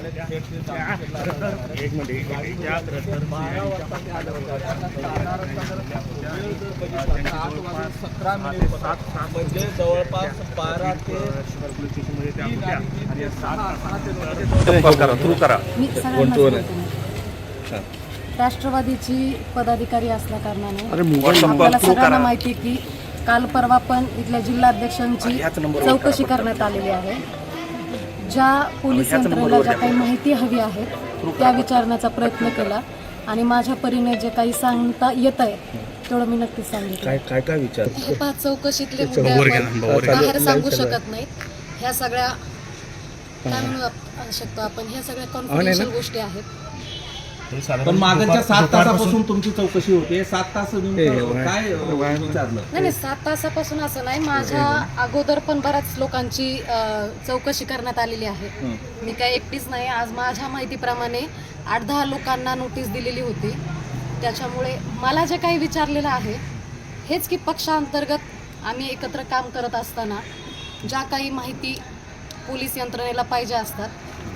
एक मिनिट एक मिनिट त्या रद्दर सतरा मिनिट म्हणजे जवळपास बारा ते. राष्ट्रवादीची पदाधिकारी असल्या कारणाने आपल्याला सगळ्यांना माहिती आहे की काल परवा पण इथल्या जिल्हाध्यक्षांची चौकशी करण्यात आलेली आहे. ज्या पोलीस यंत्रणेला ज्या काही माहिती हवी आहे त्या विचारण्याचा प्रयत्न केला. आणि माझ्या परीने जे काही सांगता येत आहे तेवढं मी नक्कीच सांगितलं. काय काय काय विचार? हे पहा चौकशीतले मुद्दे आपण बाहेर सांगू शकत नाही ह्या सगळ्या काय म्हणू आप- शकतो आपण? ह्या सगळ्या कॉन्फिडेन्शियल गोष्टी आहेत. पण मागच्या सात तासापासून तुमची चौकशी होते. सात तास नेमकं काय विचारलं? नाही नाही सात तासापासून असं नाही. माझ्या अगोदर पण बऱ्याच लोकांची अ, चौकशी करण्यात आलेली आहे. हं. मी काय एकटीच नाही. आज माझ्या माहितीप्रमाणे आठ दहा लोकांना नोटीस दिलेली होती. त्याच्यामुळे मला जे काही विचारलेलं आहे हेच की पक्षांतर्गत आम्ही एकत्र काम करत असताना ज्या काही माहिती पोलीस यंत्रणेला पाहिजे असतात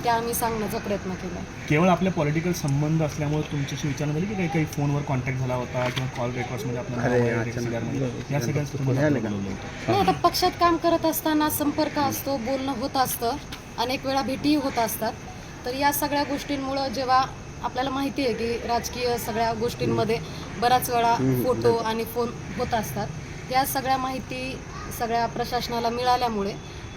त्या आम्ही सांगण्याचा प्रयत्न केला. केवळ आपले पॉलिटिकल संबंध असल्यामुळे तुमच्याशी विचारणा झाली की काही काही फोनवर कॉन्टॅक्ट झाला होता किंवा कॉल रेकॉर्ड्समध्ये आपलं नाव वगैरे सिगारमध्ये या सगळ्यांचं तुम्हाला बोलवलं होतं. नाही आता पक्षात काम करत असताना संपर्क असतो बोलणं होत असतं अनेक वेळा भेटीही होत असतात. तर या सगळ्या गोष्टींमुळं जेव्हा आपल्याला माहिती आहे की राजकीय सगळ्या गोष्टींमध्ये बऱ्याच वेळा फोटो आणि फोन होत असतात. या सगळ्या माहिती सगळ्या प्रशासनाला मिळाल्यामुळे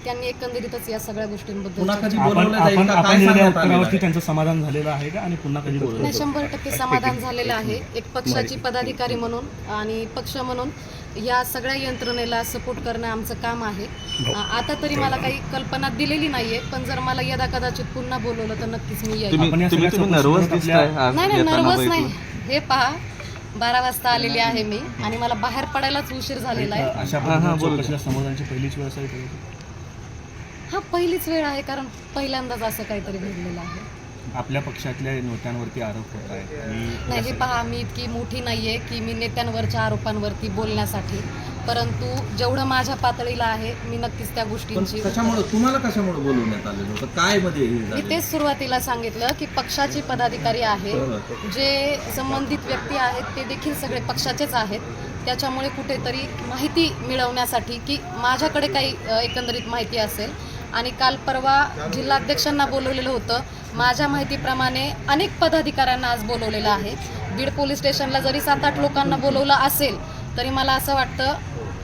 त्यांनी एकंदरीतच या सगळ्या गोष्टींबद्दल पुन्हा चर्चा- कधी आपण बोलवलं जाईल आपण का? आपण काय दिलेल्या सांगण्यात आलेलं उत्तरावरती आहे? त्यांचं समाधान झालेलं आहे का? आणि पुन्हा कधी बोलवलं नाही शंभर टक्के समाधान झालेलं आहे. एक पक्षाची पदाधिकारी म्हणून आणि पक्ष म्हणून या सगळ्या यंत्रणेला सपोर्ट करणं आमचं काम आहे. अ, आता तरी मला काही कल्पना दिलेली नाहीये पण जर मला यदा कदाचित पुन्हा बोलवलं तर नक्कीच मी येईल. आपण या सगळ्या चौकशीवर आपल्या- नाही नाही नर्वस नाही. हे पहा बारा वाजता आलेली आहे मी आणि मला बाहेर पडायलाच उशीर झालेला आहे. अशा पद्धतीने चौकशीला समोरांची पहिलीच वेळ असावी हा पहिलीच वेळ आहे कारण पहिल्यांदाच असं काहीतरी घडलेलं आहे. आपल्या पक्षातल्या नेत्यांवरती आरोप होत आहे नाही हे पहा मी इतकी मोठी नाहीये की मी नेत्यांवरच्या आरोपांवरती बोलण्यासाठी. परंतु जेवढं माझ्या पातळीला आहे मी नक्कीच त्या गोष्टींची कशामुळे तुम्हाला कशामुळे बोलवण्यात आलेलं होतं? काय मध्ये मी? तेच सुरुवातीला सांगितलं की पक्षाची पदाधिकारी आहे जे संबंधित व्यक्ती आहेत ते देखील सगळे पक्षाचेच आहेत. त्याच्यामुळे कुठेतरी माहिती मिळवण्यासाठी की माझ्याकडे काही एकंदरीत माहिती असेल आणि काल परवा जिल्हाध्यक्षांना बोलवलेलं होतं. माझ्या माहितीप्रमाणे अनेक पदाधिकाऱ्यांना आज बोलवलेलं आहे. बीड पोलीस स्टेशनला जरी सात आठ लोकांना बोलवलं असेल तरी मला असं वाटतं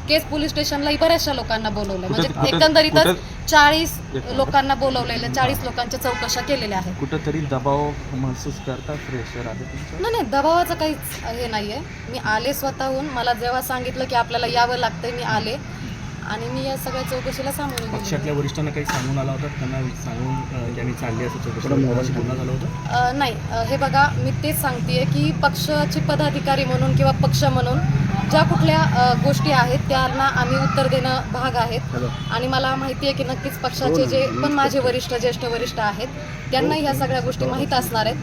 केस पोलीस स्टेशनलाही बऱ्याचशा लोकांना बोलवलं म्हणजे एकंदरीतच चाळीस लोकांना बोलवलेलं चाळीस लोकांच्या चौकशा केलेल्या आहेत. कुठंतरी दबाव महसूस करता प्रेशर आहे नाही नाही दबावाचं काहीच हे नाही आहे मी आले स्वतःहून. मला जेव्हा सांगितलं की आपल्याला यावं लागतंय मी आले. आणि मी या सगळ्या चौकशीला सामोरे गेले. पक्षातल्या वरिष्ठांना काही सांगून आला होता? त्यांना सांगून अं, त्यांनी चालली असं चौकशी बोलणं झालं होतं? अ, नाही. अ, हे बघा मी तेच सांगतेय की पक्षाची पदाधिकारी म्हणून किंवा पक्ष म्हणून ज्या कुठल्या अ, गोष्टी आहेत त्यांना आम्ही उत्तर देणं भाग आहेत. आणि मला माहिती आहे की नक्कीच पक्षाचे जे पण माझे वरिष्ठ ज्येष्ठ वरिष्ठ आहेत त्यांना ह्या सगळ्या गोष्टी माहीत असणार आहेत.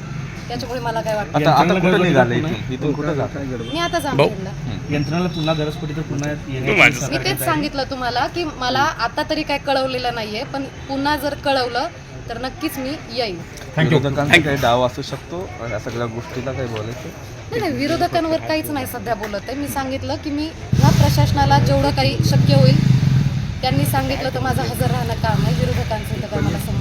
त्याच्यामुळे मला काय वाटतं? आता आता कुठं निघालं. इथून? इथून कुठं जात? मी आता जामखेडला यंत्रणाला पुन्हा गरज पडली तर पुन्हा येण्याची मी तेच. सांगितलं तुम्हाला की मला आता तरी काय कळवलेलं नाहीये पण पुन्हा जर कळवलं तर नक्कीच मी येईल विरोधकांचा काही डाव असू शकतो या सगळ्या गोष्टीला काही बोलायचं? नाही नाही विरोधकांवर काहीच नाही सध्या बोलत आहे. मी सांगितलं की मी ह्या प्रशासनाला जेवढं काही शक्य होईल त्यांनी सांगितलं तर माझं हजर राहणं काम आहे. विरोधकांचं तर काय मला समजलं